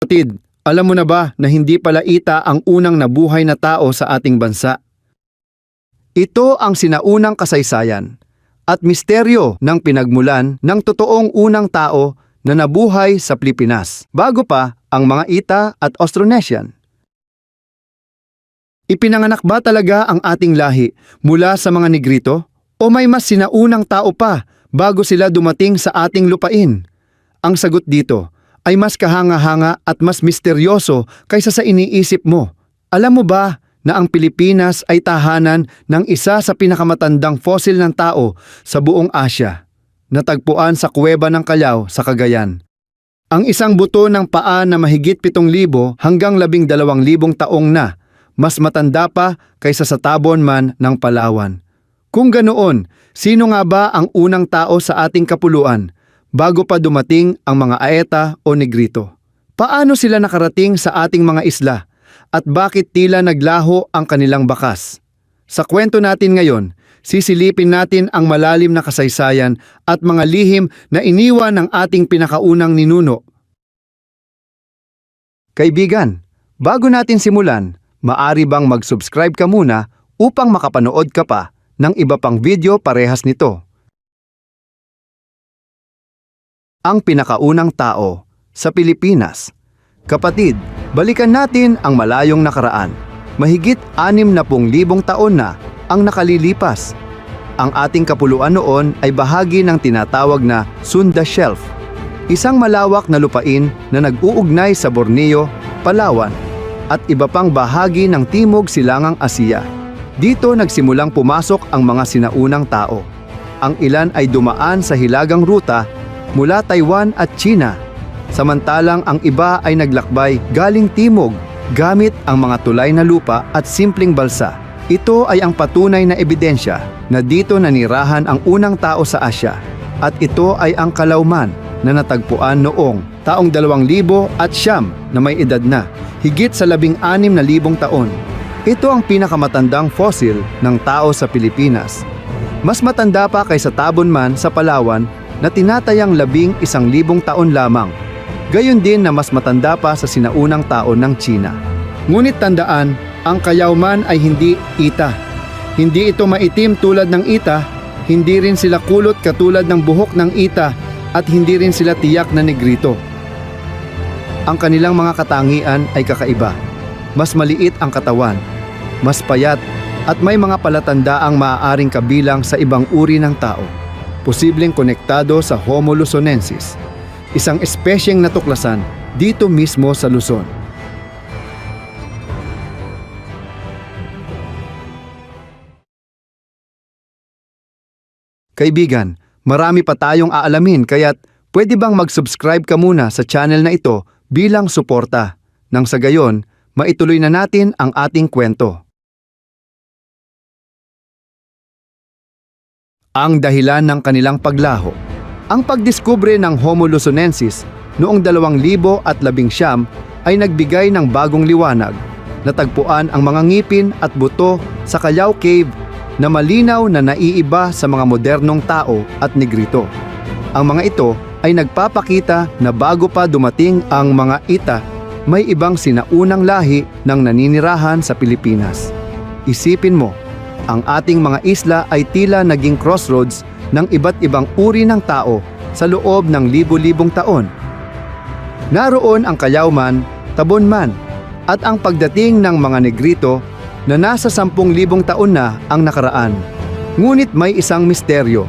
Kapatid, alam mo na ba na hindi pala ita ang unang nabuhay na tao sa ating bansa? Ito ang sinaunang kasaysayan at misteryo ng pinagmulan ng totoong unang tao na nabuhay sa Pilipinas bago pa ang mga Ita at Austronesian. Ipinanganak ba talaga ang ating lahi mula sa mga negrito? O may mas sinaunang tao pa bago sila dumating sa ating lupain? Ang sagot dito ay mas kahanga-hanga at mas misteryoso kaysa sa iniisip mo. Alam mo ba na ang Pilipinas ay tahanan ng isa sa pinakamatandang fossil ng tao sa buong Asya, natagpuan sa kuweba ng Callao sa Cagayan. Ang isang buto ng paa na mahigit 7,000 hanggang 12,000 taong na, mas matanda pa kaysa sa tabon man ng Palawan. Kung ganoon, sino nga ba ang unang tao sa ating kapuluan bago pa dumating ang mga Aeta o Negrito? Paano sila nakarating sa ating mga isla at bakit tila naglaho ang kanilang bakas? Sa kwento natin ngayon, sisilipin natin ang malalim na kasaysayan at mga lihim na iniwan ng ating pinakaunang ninuno. Kaibigan, bago natin simulan, maari bang mag-subscribe ka muna upang makapanood ka pa ng iba pang video parehas nito. Ang pinakaunang tao sa Pilipinas. Kapatid, balikan natin ang malayong nakaraan. Mahigit 60,000 taon na ang nakalilipas. Ang ating kapuluan noon ay bahagi ng tinatawag na Sunda Shelf, isang malawak na lupain na nag-uugnay sa Borneo, Palawan, at iba pang bahagi ng Timog Silangang Asiya. Dito nagsimulang pumasok ang mga sinaunang tao. Ang ilan ay dumaan sa hilagang ruta mula Taiwan at China, samantalang ang iba ay naglakbay galing Timog gamit ang mga tulay na lupa at simpleng balsa. Ito ay ang patunay na ebidensya na dito nanirahan ang unang tao sa Asya at ito ay ang Kalauman na natagpuan noong taong 2000 at siyam na may edad na, higit sa labing anim na libong taon. Ito ang pinakamatandang fossil ng tao sa Pilipinas. Mas matanda pa kaysa Tabon sa Palawan na tinatayang labing isang libong taon lamang. Gayon din na mas matanda pa sa sinaunang tao ng China. Ngunit tandaan, ang kayawman ay hindi ita. Hindi ito maitim tulad ng ita, hindi rin sila kulot katulad ng buhok ng ita at hindi rin sila tiyak na negrito. Ang kanilang mga katangian ay kakaiba. Mas maliit ang katawan, mas payat at may mga palatandaang maaaring kabilang sa ibang uri ng tao. Posibleng konektado sa Homo luzonensis, isang espesyeng natuklasan dito mismo sa Luzon. Kaibigan, marami pa tayong aalamin kaya't pwede bang mag-subscribe ka muna sa channel na ito bilang suporta. Nang sa gayon, maituloy na natin ang ating kwento. Ang dahilan ng kanilang paglaho. Ang pagdiskubre ng Homo luzonensis noong 2011 ay nagbigay ng bagong liwanag. Natagpuan ang mga ngipin at buto sa Callao Cave na malinaw na naiiba sa mga modernong tao at negrito. Ang mga ito ay nagpapakita na bago pa dumating ang mga ita, may ibang sinaunang lahi ng naninirahan sa Pilipinas. Isipin mo, ang ating mga isla ay tila naging crossroads ng iba't ibang uri ng tao sa loob ng libo-libong taon. Naroon ang Kayawman, Tabonman, at ang pagdating ng mga negrito na nasa 10,000 taon na ang nakaraan. Ngunit may isang misteryo.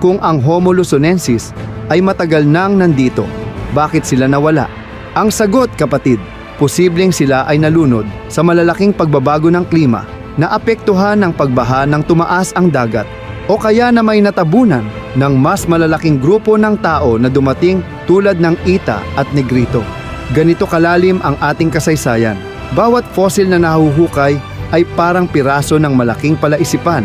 Kung ang Homo luzonensis ay matagal nang nandito, bakit sila nawala? Ang sagot kapatid, posibleng sila ay nalunod sa malalaking pagbabago ng klima na apektuhan ng pagbaha ng tumaas ang dagat o kaya na may natabunan ng mas malalaking grupo ng tao na dumating tulad ng Ita at Negrito. Ganito kalalim ang ating kasaysayan. Bawat fossil na nahuhukay ay parang piraso ng malaking palaisipan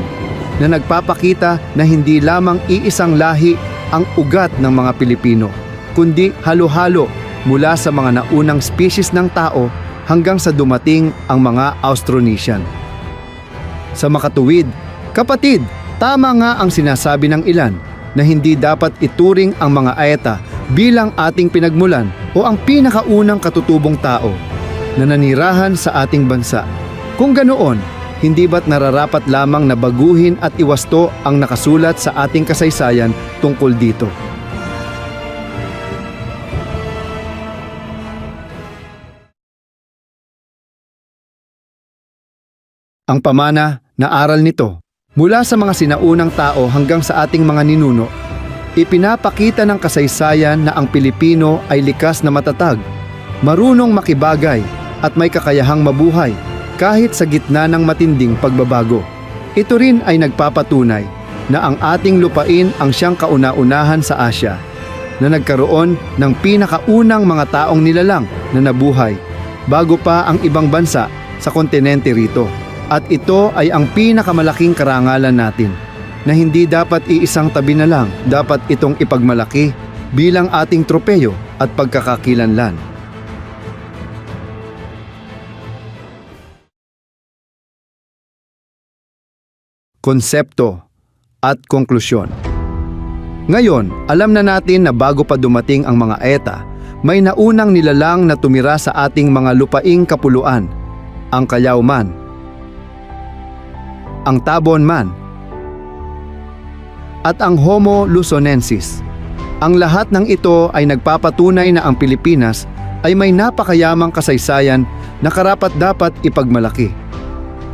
na nagpapakita na hindi lamang iisang lahi ang ugat ng mga Pilipino, kundi halo-halo mula sa mga naunang species ng tao hanggang sa dumating ang mga Austronesian. Sa makatuwid, kapatid, tama nga ang sinasabi ng ilan na hindi dapat ituring ang mga Aeta bilang ating pinagmulan o ang pinakaunang katutubong tao na nanirahan sa ating bansa? Kung ganoon, hindi ba't nararapat lamang na baguhin at iwasto ang nakasulat sa ating kasaysayan tungkol dito? Ang pamana na aral nito mula sa mga sinaunang tao hanggang sa ating mga ninuno, ipinapakita ng kasaysayan na ang Pilipino ay likas na matatag, marunong makibagay at may kakayahang mabuhay kahit sa gitna ng matinding pagbabago. Ito rin ay nagpapatunay na ang ating lupain ang siyang kauna-unahan sa Asya na nagkaroon ng pinakaunang mga taong nilalang na nabuhay bago pa ang ibang bansa sa kontinente rito. At ito ay ang pinakamalaking karangalan natin na hindi dapat iisang tabi na lang, dapat itong ipagmalaki bilang ating tropeyo at pagkakakilanlan. Konsepto at konklusyon. Ngayon, alam na natin na bago pa dumating ang mga ETA, may naunang nilalang na tumira sa ating mga lupaing kapuluan, ang Kayaw man, ang Tabon man, at ang Homo Luzonensis. Ang lahat ng ito ay nagpapatunay na ang Pilipinas ay may napakayamang kasaysayan na karapat dapat ipagmalaki.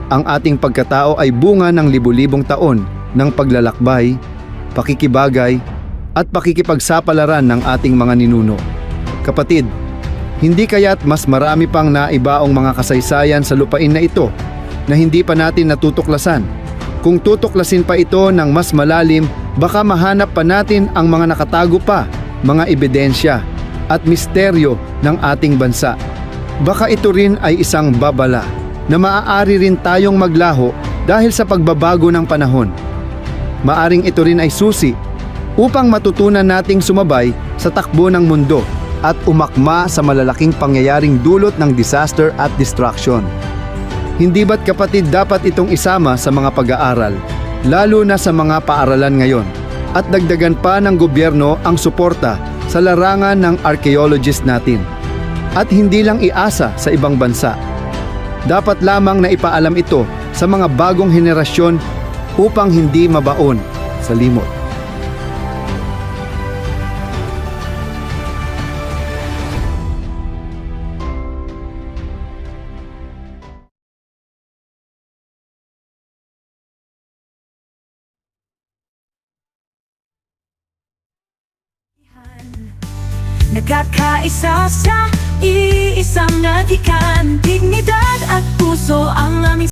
Ang ating pagkatao ay bunga ng libu-libong taon ng paglalakbay, pakikibagay, at pakikipagsapalaran ng ating mga ninuno. Kapatid, hindi kaya't mas marami pang naibaong mga kasaysayan sa lupain na ito na hindi pa natin natutuklasan. Kung tutuklasin pa ito ng mas malalim, baka mahanap pa natin ang mga nakatago pa, mga ebidensya at misteryo ng ating bansa. Baka ito rin ay isang babala na maaari rin tayong maglaho dahil sa pagbabago ng panahon. Maaring ito rin ay susi upang matutunan nating sumabay sa takbo ng mundo at umakma sa malalaking pangyayaring dulot ng disaster at destruction. Hindi ba't kapatid dapat itong isama sa mga pag-aaral, lalo na sa mga paaralan ngayon, at dagdagan pa ng gobyerno ang suporta sa larangan ng archaeologist natin. At hindi lang iasa sa ibang bansa. Dapat lamang na ipaalam ito sa mga bagong henerasyon upang hindi mabaon sa limot. Nagkakaisa sa iisang natikan Dignidad at puso ang aming